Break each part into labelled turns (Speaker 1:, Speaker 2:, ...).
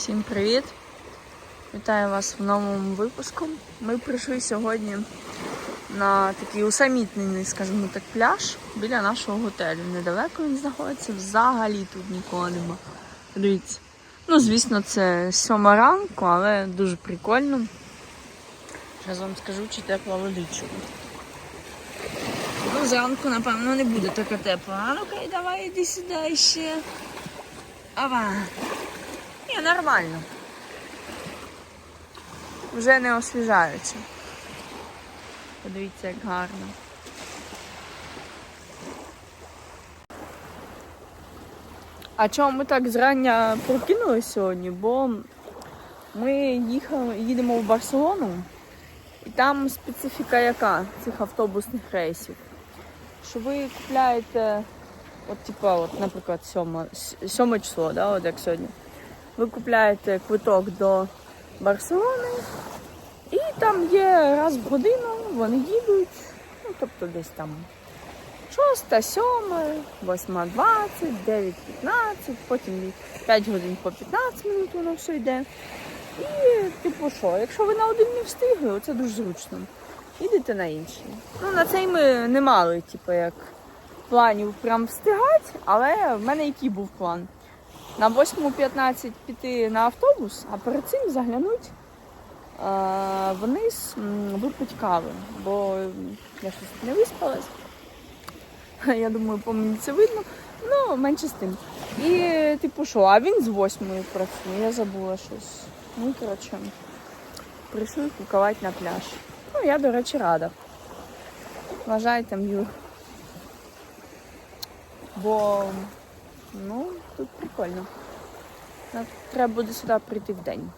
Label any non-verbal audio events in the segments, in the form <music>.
Speaker 1: Всім привіт! Вітаю вас в новому випуску. Ми прийшли сьогодні на такий усамітнений, скажімо так, пляж біля нашого готелю. Недалеко він знаходиться, взагалі тут нікого нема. Дивіться. Ну, звісно, це сьома ранку, але дуже прикольно. Зараз вам скажу, чи тепла водичка. Ну, зранку, напевно, не буде така тепла. А ну-ка, давай іди сюди ще. Ава. Ні, нормально. Вже не освіжаючи. Подивіться, як гарно. А чому ми так зрання прокинулися сьогодні? Бо ми їхали, їдемо в Барселону, і там специфіка яка цих автобусних рейсів. Що ви купляєте, от типа, от, наприклад, сьоме, сьоме число, да, от як сьогодні. Ви купляєте квиток до Барселони, і там є раз в годину, вони їдуть, ну тобто десь там 6, 7, 8, 20, 9, 15, потім 5 годин по 15 минут воно все йде. І типу що, якщо ви на один не встигли, оце дуже зручно. Їдете на інший. Ну, на цей ми не мали, типу, як планів прям встигати, але в мене який був план? На 8.15 піти на автобус, а перед цим заглянуть а, вниз м, випити кави, бо я щось не виспалась. Я думаю, по мені це видно. Ну, менше з тим. І типу що, а він з 8 працює, я забула щось. Ну, коротше, прийшли кукувати на пляж. Ну, я, до речі, рада. Вважайте, Юр. Бо Ну, тут прикольно. Треба буде сюди прийти в день.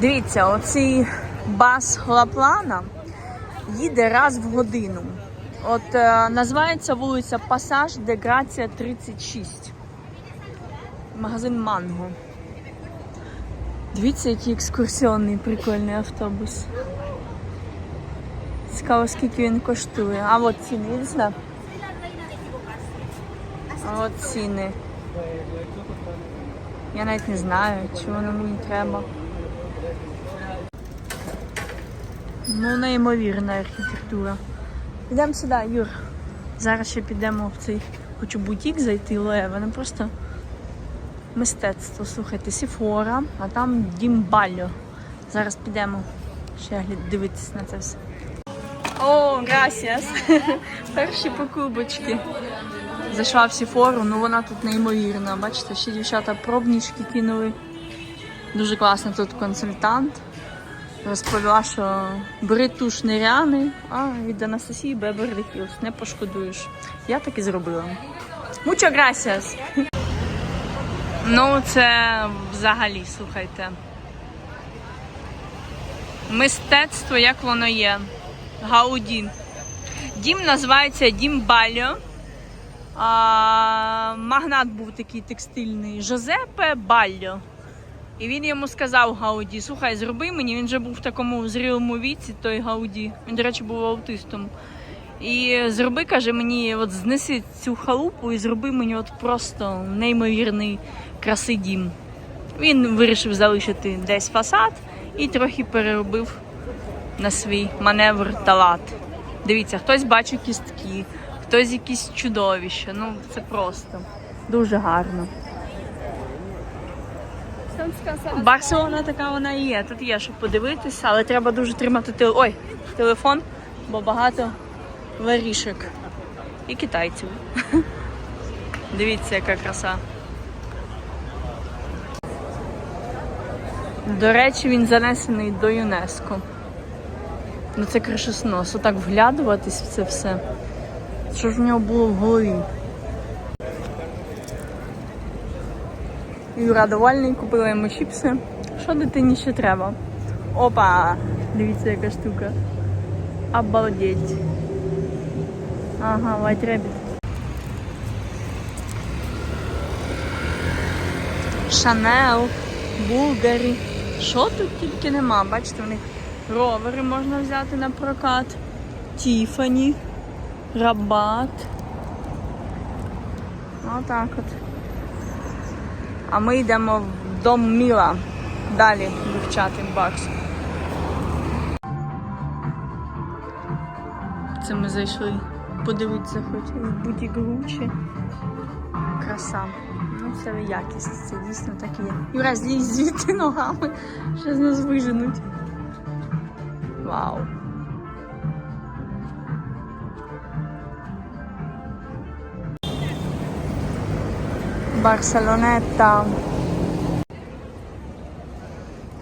Speaker 1: Дивіться, оцей бас Лаплана їде раз в годину. От е, називається вулиця Пасаж де Грація 36. Магазин Манго. Дивіться, який екскурсіонний прикольний автобус. Цікаво, скільки він коштує. А от ціни, сюди. А от ціни. Я навіть не знаю, чи воно мені треба. Ну, неймовірна архітектура. Йдемо сюди, Юр. Зараз ще підемо в цей хочу бутік зайти, Лоеве. Ну просто мистецтво, слухайте, Сіфора, а там дім Бальо. Зараз підемо ще дивитися на це все. О, грасіас! <laughs> Перші покупочки. Зайшла в Сіфору, ну вона тут неймовірна. Бачите, ще дівчата пробнички кинули. Дуже класний тут консультант. Розповіла, що бери туш неряни, а від Анастасії Беберлі Хілс. Не пошкодуєш. Я так і зробила. Muchas gracias. Ну, це взагалі, слухайте. Мистецтво, як воно є. Гауді. Дім називається Дім Бальо. А, магнат був такий текстильний Жозепе Бальо. І він йому сказав Гауді, слухай, зроби мені. Він вже був в такому зрілому віці, той Гауді. Він, до речі, був аутистом. І зроби, каже мені, от знеси цю халупу і зроби мені от просто неймовірний краси дім. Він вирішив залишити десь фасад і трохи переробив на свій маневр талат. Дивіться, хтось бачить кістки, хтось якісь чудовища. Ну, це просто дуже гарно. Барселона така вона і є. Тут є, що подивитися, але треба дуже тримати теле... Ой, телефон, бо багато варішок і китайців. <laughs> Дивіться, яка краса. До речі, він занесений до ЮНЕСКО. Ну це кришоснос. Отак вглядуватись в це все. Що ж в нього було в голові? Юра довольний, купила йому чіпси. Що дитині ще треба? Опа! Дивіться, яка штука. Обалдеть. Ага, White Rabbit. Шанел, Булгарі. Що тут тільки нема? Бачите, в них ровери можна взяти на прокат. Тіфані, Рабат. Отак от. А ми йдемо в дом Міла. Далі вивчати бакс. Це ми зайшли подивитися хоч в бутік Гуччі. Краса. Ну, це якість, це дійсно так і є. Юра, злізь звідти ногами. Щас нас виженуть. Вау. Барселонета.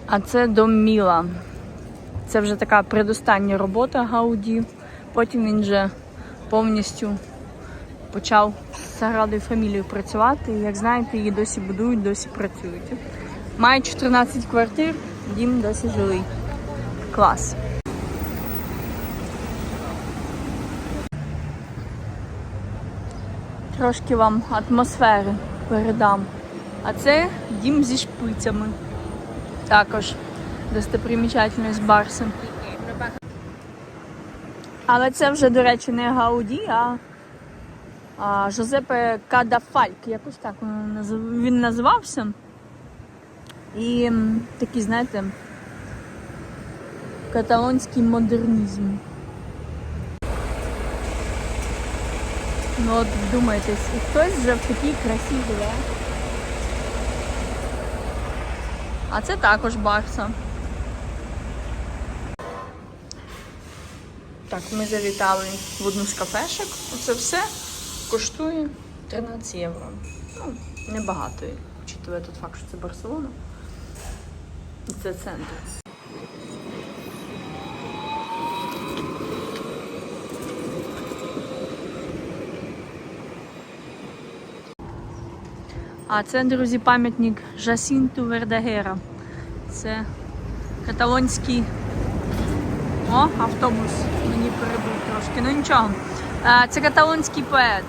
Speaker 1: А це дом Міла. Це вже така предостання робота Гауді. Потім він вже повністю почав з Саградою фамілією працювати. Як знаєте, її досі будують, досі працюють. Має 14 квартир, дім досі жилий. Клас. Трошки вам атмосфери передам. А це дім зі шпицями. Також достопримічательність Барсом. Але це вже, до речі, не Гауді, а, а Жозепе Кадафальк. Якось так він наз- називався. І такий, знаєте, каталонський модернізм. Ну от вдумайтесь, і хтось вже в такій красі живе. А це також Барса. Так, ми завітали в одну з кафешок. Оце все коштує 13 євро. Ну, небагато, учитывая тот факт, що це Барселона. Це центр. А це, друзі, пам'ятник Жасінту Вердагера. Це каталонський о, автобус мені перебив трошки. Ну нічого. Е, Це каталонський поет.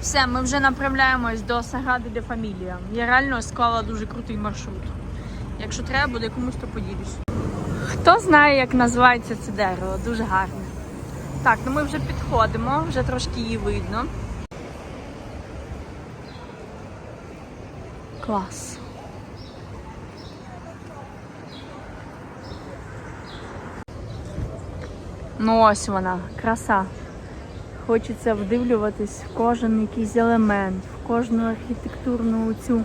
Speaker 1: Все, ми вже направляємось до Сагради де Фамілія. Я реально склала дуже крутий маршрут. Якщо треба буде комусь, то поділюсь. Хто знає, як називається це дерево? Дуже гарне. Так, ну ми вже підходимо, вже трошки її видно. Клас. Ну ось вона, краса. Хочеться вдивлюватись в кожен якийсь елемент, в кожну архітектурну цю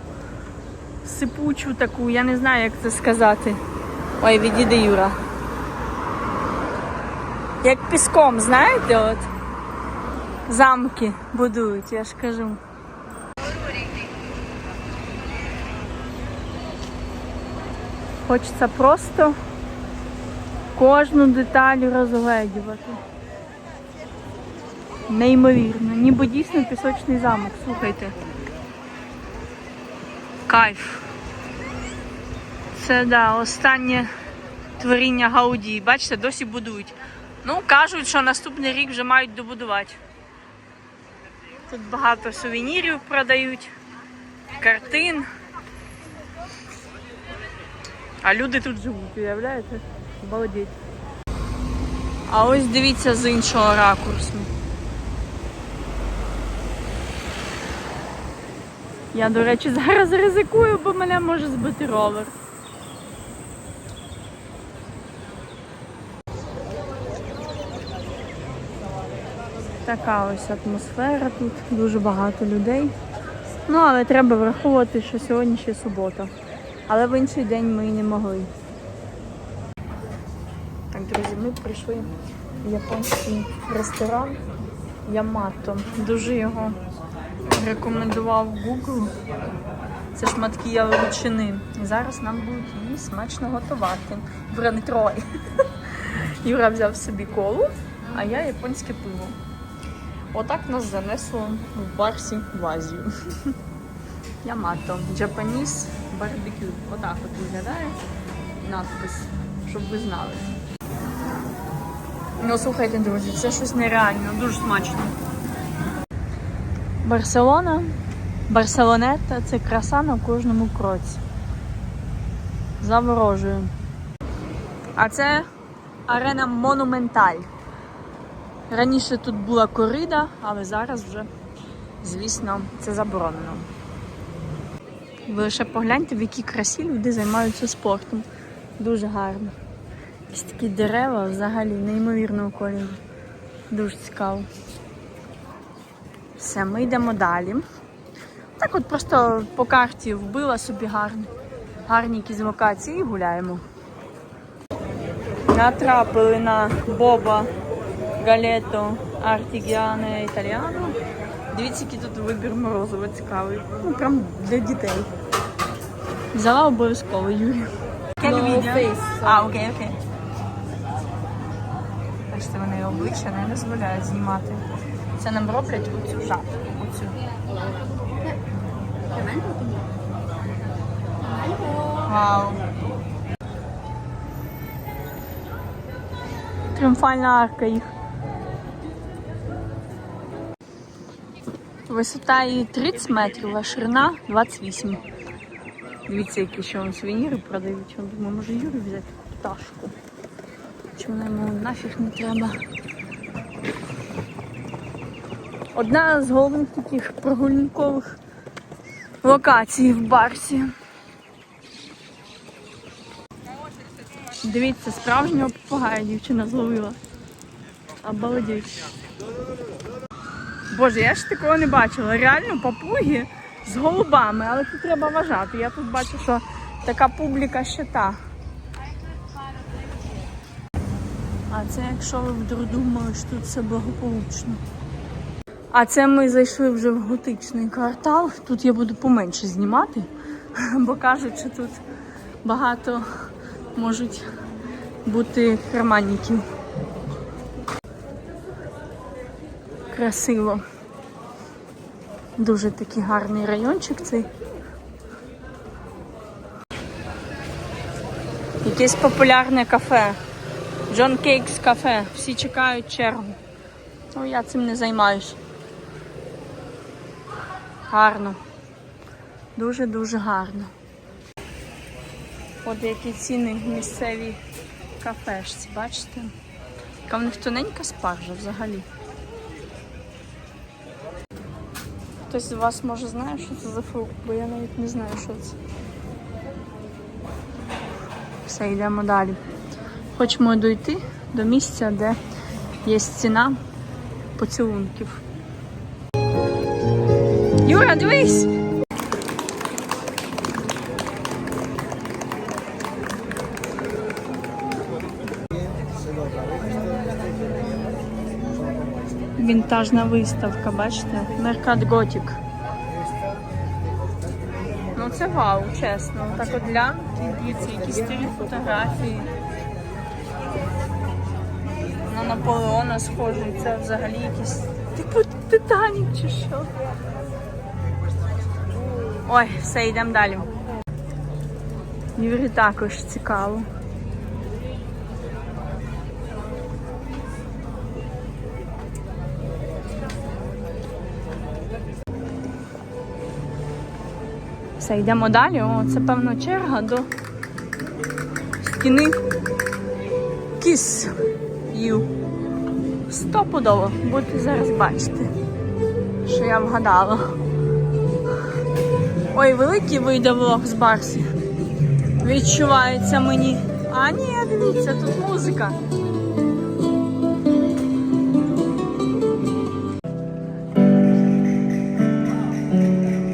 Speaker 1: сипучу таку, я не знаю, як це сказати. Ой, відійди Юра. Як піском, знаєте, от замки будують, я ж кажу. Хочеться просто кожну деталь розгледівати. Неймовірно. Ніби дійсно пісочний замок, слухайте. Кайф. Це да, останнє творіння Гауді. Бачите, досі будують. Ну, кажуть, що наступний рік вже мають добудувати. Тут багато сувенірів продають, картин. А люди тут живуть, уявляєте? Обалдеть. А ось дивіться з іншого ракурсу. Я, до речі, зараз ризикую, бо мене може збити ровер. Така ось атмосфера тут, дуже багато людей. Ну, але треба враховувати, що сьогодні ще субота. Але в інший день ми не могли. Так, друзі, ми прийшли в японський ресторан Ямато. Дуже його рекомендував Google. Це шматки яловичини. І зараз нам будуть її смачно готувати. Брен Трой. <laughs> Юра взяв собі колу, а я японське пиво. Отак нас занесло в барсі в Азію. <laughs> Ямато. Japanese barbecue. Отак от виглядає надпис, щоб ви знали. Ну, слухайте, друзі, це щось нереально, дуже смачно. Барселона, Барселонета це краса на кожному кроці. Заворожую. А це арена Монументаль. Раніше тут була корида, але зараз вже, звісно, це заборонено. Ви лише погляньте, в якій красі люди займаються спортом. Дуже гарно. Якісь такі дерева взагалі неймовірного кольору. Дуже цікаво. Все, ми йдемо далі. Так от просто по карті вбила собі гарні, гарні якісь локації і гуляємо. Натрапили на Боба Галето Артігіане Італіано. Дивіться, який тут вибір морозива цікавий. Ну, прям для дітей. Взяла обов'язково. Яке
Speaker 2: No
Speaker 1: А, окей, окей. Бачите, вони обличчя не дозволяють знімати. Це нам роблять оцю жабку. Оцю. Вау. Тріумфальна арка їх. Висота її 30 метрів, а ширина 28. Дивіться, які ще вон сувеніри продають. Я думаю, може Юрі взяти пташку. Чи вона йому нафіг не треба. Одна з головних таких прогульникових локацій в Барсі. Дивіться, справжнього попугая дівчина зловила. Обалдеть. Боже, я ж такого не бачила. Реально папуги з голубами, але тут треба вважати. Я тут бачу, що така публіка ще та. А це якщо ви вдруг думали, що тут все благополучно. А це ми зайшли вже в готичний квартал. Тут я буду поменше знімати, <laughs> бо кажуть, що тут багато можуть бути карманників. Красиво. Дуже такий гарний райончик цей. Якесь популярне кафе. Джон Кейкс кафе. Всі чекають чергу. Ну, я цим не займаюсь. Гарно. Дуже-дуже гарно. От які ціни в місцевій кафешці, бачите? Яка в них тоненька спаржа взагалі. Хтось з вас може знає, що це за фрукт, бо я навіть не знаю, що це. Все, йдемо далі. Хочемо дойти до місця, де є стіна поцілунків. Юра, дивись! Вінтажна виставка, бачите? Меркат Готік. Ну це вау, чесно. Так от гляньте, дивіться, якісь старі фотографії. На Наполеона схожий, це взагалі якийсь. Типу Титанік чи що. Ой, все, йдемо далі. Юрі також цікаво. Все, йдемо далі. О, це певно черга до стіни Kiss You. Стопудово. Будете зараз бачити, що я вгадала. Ой, великий вийде влог з Барсі. Відчувається мені. А ні, дивіться, тут музика.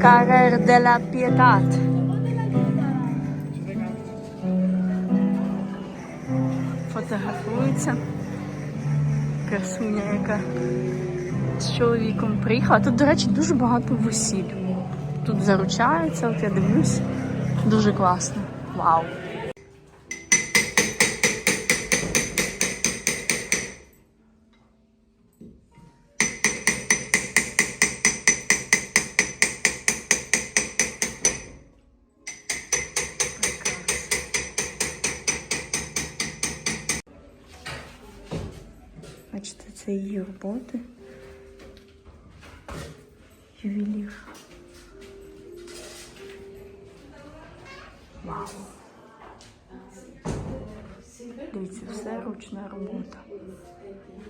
Speaker 1: Carrer de la Pietà. Фотографується. Красуня, яка з чоловіком приїхала. Тут, до речі, дуже багато весіль. Тут заручаються, от я дивлюсь. Дуже класно. Вау. Її роботи. Ювелір. Вау. Дивіться, все ручна робота.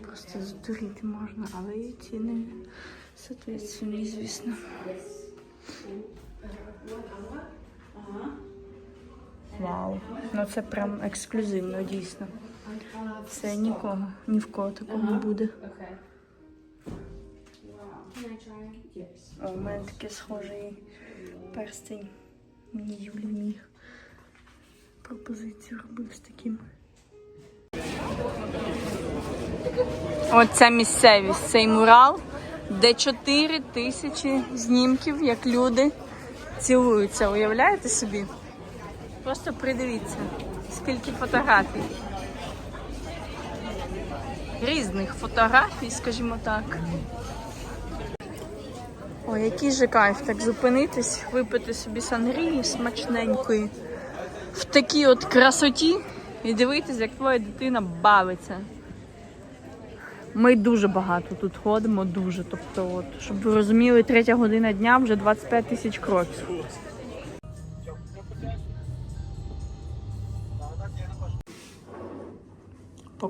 Speaker 1: Просто здуріти можна, але і ціни соответственно, звісно. Вау. Ну це прям ексклюзивно, дійсно. Це нікого, ні в кого такого не буде. О, у мене таке схожий перстень. Мені Юлі міг пропозицію робив з таким. Оця місцевість, цей мурал, де 4 тисячі знімків, як люди цілуються. Уявляєте собі? Просто придивіться, скільки фотографій. Різних фотографій, скажімо так. Ой, який же кайф так зупинитись, випити собі сангрії смачненької в такій от красоті і дивитись, як твоя дитина бавиться. Ми дуже багато тут ходимо, дуже. Тобто, от, щоб ви розуміли, третя година дня вже 25 тисяч кроків.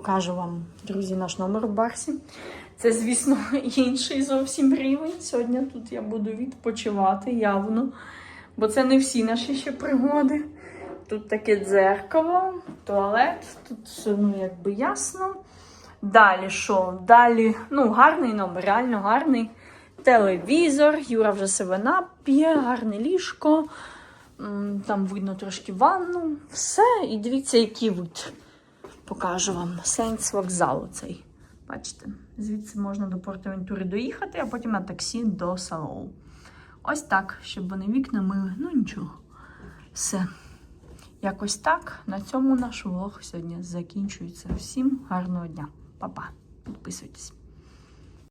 Speaker 1: Покажу вам, друзі, наш номер в барсі. Це, звісно, <laughs> інший зовсім рівень. Сьогодні тут я буду відпочивати явно, бо це не всі наші ще пригоди. Тут таке дзеркало, туалет, тут все ну, якби ясно. Далі що? Далі, ну, гарний номер, реально гарний. Телевізор, Юра вже себе нап'є, гарне ліжко. Там видно трошки ванну. Все. І дивіться, який вид. Покажу вам. Сенс вокзалу цей. Бачите, звідси можна до Портавентури доїхати, а потім на таксі до Салоу. Ось так, щоб вони вікна мили. Ну нічого. Все. Якось так. На цьому наш влог сьогодні закінчується. Всім гарного дня. Па-па. Підписуйтесь.